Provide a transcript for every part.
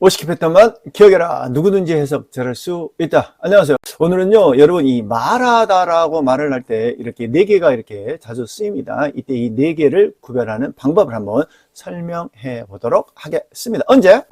오시키 패턴만 기억해라. 누구든지 해석 잘할 수 있다. 안녕하세요. 오늘은요, 여러분 이 말하다라고 말을 할 때 이렇게 네 개가 이렇게 자주 쓰입니다. 이때 이 네 개를 구별하는 방법을 한번 설명해 보도록 하겠습니다. 언제?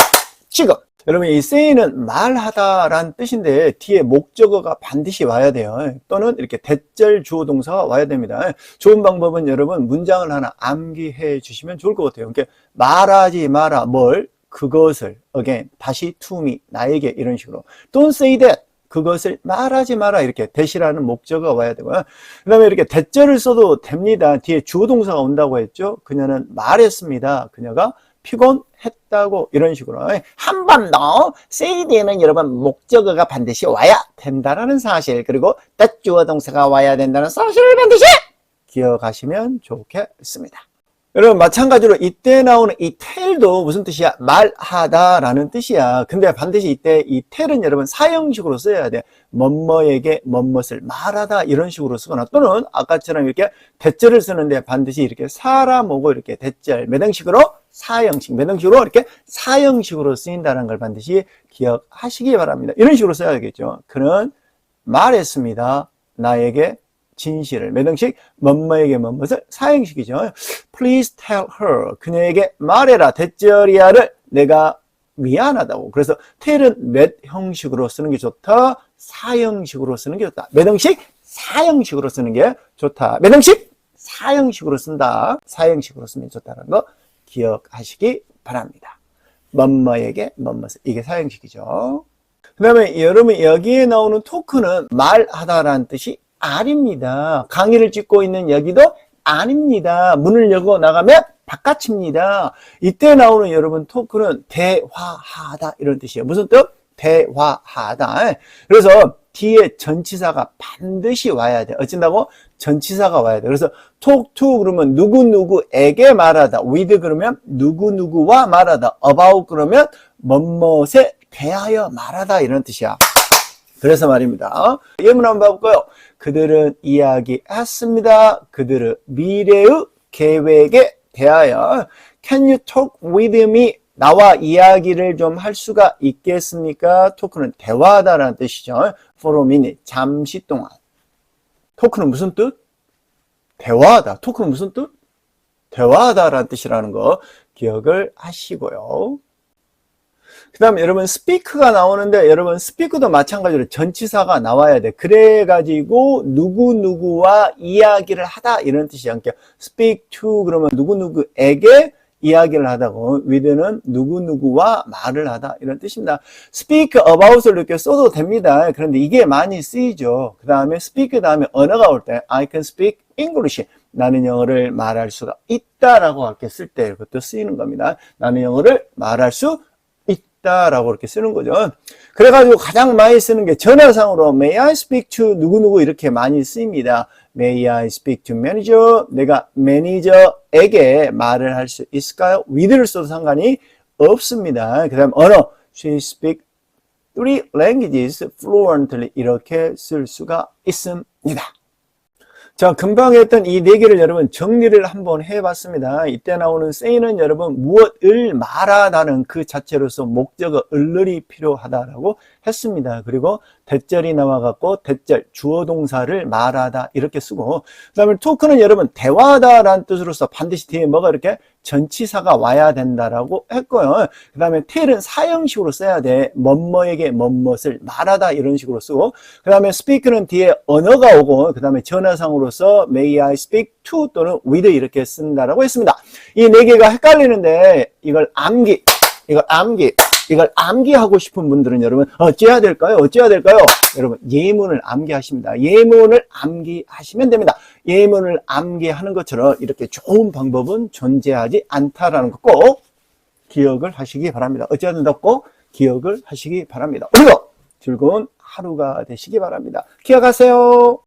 지금. 여러분 이 say는 말하다란 뜻인데 뒤에 목적어가 반드시 와야 돼요. 또는 이렇게 대절 주어 동사가 와야 됩니다. 좋은 방법은 여러분 문장을 하나 암기해 주시면 좋을 것 같아요. 그러니까 말하지 마라 뭘 그것을 again 다시 to me 나에게 이런 식으로 don't say that 그것을 말하지 마라 이렇게 대시라는 목적어가 와야 되고요. 그 다음에 이렇게 대절을 써도 됩니다. 뒤에 주어 동사가 온다고 했죠. 그녀는 말했습니다. 그녀가 피곤했다고 이런 식으로 한 번 더 say that는 여러분 목적어가 반드시 와야 된다라는 사실 그리고 that 주어 동사가 와야 된다는 사실을 반드시 기억하시면 좋겠습니다. 여러분 마찬가지로 이때 나오는 이 텔도 무슨 뜻이야? 말하다라는 뜻이야. 근데 반드시 이때 이 텔은 여러분 사형식으로 써야 돼. 뭐뭐에게 뭐뭇을 말하다 이런 식으로 쓰거나 또는 아까처럼 이렇게 대절을 쓰는데 반드시 이렇게 사람오고 이렇게 대절 몇 형식으로 사형식 몇 형식으로 이렇게 사형식으로 쓰인다는 걸 반드시 기억하시기 바랍니다. 이런 식으로 써야겠죠. 그는 말했습니다. 나에게 진실을 몇 형식 뭐뭐에게 뭐뭇을 사형식이죠. Please tell her 그녀에게 말해라 대절이야를 내가 미안하다고. 그래서 tell은 몇 형식으로 쓰는 게 좋다. 사형식으로 쓰는 게 좋다. 몇 형식 사형식으로 쓰는 게 좋다. 몇 형식 사형식으로 쓴다. 사형식으로 쓰면 좋다는 거 기억하시기 바랍니다. 뭐뭐에게 뭐뭇을 이게 사형식이죠. 그 다음에 여러분 여기에 나오는 토크는 말하다라는 뜻이 아닙니다. 강의를 찍고 있는 여기도 아닙니다. 문을 열고 나가면 바깥입니다. 이때 나오는 여러분 토크는 대화하다 이런 뜻이에요. 무슨 뜻? 대화하다. 그래서 뒤에 전치사가 반드시 와야 돼. 어쩐다고? 전치사가 와야 돼. 그래서 talk to 그러면 누구누구에게 말하다. with 그러면 누구누구와 말하다. about 그러면 뭐뭇에 대하여 말하다 이런 뜻이야. 그래서 말입니다. 예문 한번 봐볼까요? 그들은 이야기했습니다. 그들은 미래의 계획에 대하여 Can you talk with me? 나와 이야기를 좀 할 수가 있겠습니까? 토크는 대화하다라는 뜻이죠. For a minute, 잠시 동안. 토크는 무슨 뜻? 대화하다. 토크는 무슨 뜻? 대화하다라는 뜻이라는 거 기억을 하시고요. 그 다음에 여러분 speak가 나오는데 여러분 speak도 마찬가지로 전치사가 나와야 돼. 그래가지고 누구누구와 이야기를 하다 이런 뜻이야. 그러니까 speak to 그러면 누구누구에게 이야기를 하다고 with는 누구누구와 말을 하다 이런 뜻입니다. speak about을 이렇게 써도 됩니다. 그런데 이게 많이 쓰이죠. 그 다음에 speak 다음에 언어가 올 때 I can speak English 나는 영어를 말할 수가 있다라고 이렇게 쓸때 그것도 쓰이는 겁니다. 나는 영어를 말할 수 있다라고 이렇게 쓰는 거죠. 그래가지고 가장 많이 쓰는 게 전화상으로 May I speak to 누구누구 이렇게 많이 쓰입니다. May I speak to manager? 내가 매니저에게 말을 할 수 있을까요? with를 써도 상관이 없습니다. 그 다음 언어 She speak three languages fluently 이렇게 쓸 수가 있습니다. 자, 금방 했던 이 네 개를 여러분 정리를 한번 해봤습니다. 이때 나오는 say는 여러분 무엇을 말하다는 그 자체로서 목적어 을을이 필요하다라고 했습니다. 그리고 대절이 나와갖고 대절 주어 동사를 말하다 이렇게 쓰고 그 다음에 토크는 여러분 대화하다라는 뜻으로서 반드시 뒤에 뭐가 이렇게 전치사가 와야 된다라고 했고요. 그 다음에 텔은 사형식으로 써야 돼. 뭐뭐에게 뭐뭇을 말하다 이런 식으로 쓰고 그 다음에 speak는 뒤에 언어가 오고 그 다음에 전화상으로서 may I speak to 또는 with 이렇게 쓴다라고 했습니다. 이 네 개가 헷갈리는데 이걸 암기, 이걸 암기, 이걸 암기하고 싶은 분들은 여러분 어찌해야 될까요? 어찌해야 될까요? 여러분 예문을 암기하십니다. 예문을 암기하시면 됩니다. 예문을 암기하는 것처럼 이렇게 좋은 방법은 존재하지 않다라는 거꼭 기억을 하시기 바랍니다. 된다고 꼭 기억을 하시기 바랍니다. 오늘도 즐거운 하루가 되시기 바랍니다. 기억하세요.